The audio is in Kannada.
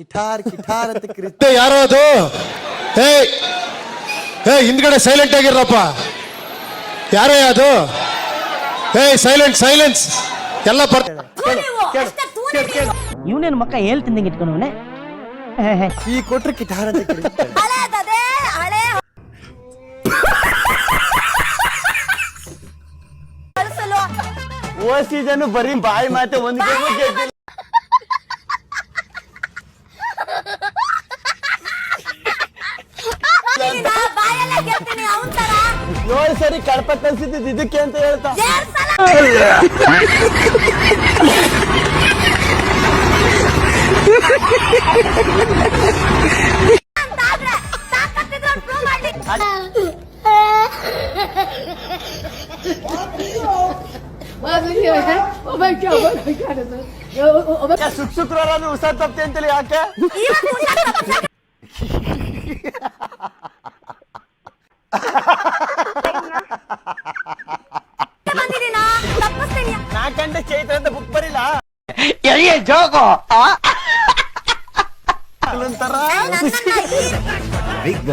ಕಿಠಾರ್ ಕಿಠಾರ್ ಅಂತ ಕಿರಿತ ಯಾರೋ ಅದು ಹೇ ಹೇ ಹಿಂದ್ಗಡೆ ಸೈಲೆಂಟ್ ಆಗಿರಪ್ಪ ಯಾರೇ ಅದು? ಹೇ ಸೈಲೆಂಟ್ ಸೈಲೆನ್ಸ್ ಎಲ್ಲ ಇವನೇನು ಮಕ್ಕ ಹೇಳ್ತಿದ್ದಂಗೆ ಇಟ್ಕೊಂಡವನೆ ಈ ಕೊಟ್ರೆ ಕಿಠಾರ್ ಅಂತ ಕಿರಿ ಹಳೇದದೇ ಹಳೆ ಕಳ್ಸಲು ಓ ಸೀಸನ್ ಬರೀ ಬಾಯಿ ಮಾತೆ ಒಂದು ಗೇಮು ಗೆದ್ದಿಲ್ಲ ಏಳು ಸರಿ ಕಡಪ ಕಲ್ಸಿದ್ದು ಇದಕ್ಕೆ ಅಂತ ಹೇಳ್ತಾ. ಸುಕ್ ಶುಕ್ರವಾರ ಹುಷಾರ್ ತಪ್ಪಿ ಅಂತೇಳಿ ಯಾಕೆ ನಾಲ್ಕಂಡೆ ಚೈತ್ರ ಅಂತ ಬುಕ್ ಬರಿಲ್ಲ. ಜೋಗೋ ಒಂಥರ ನನ್ನನ್ನ ಈ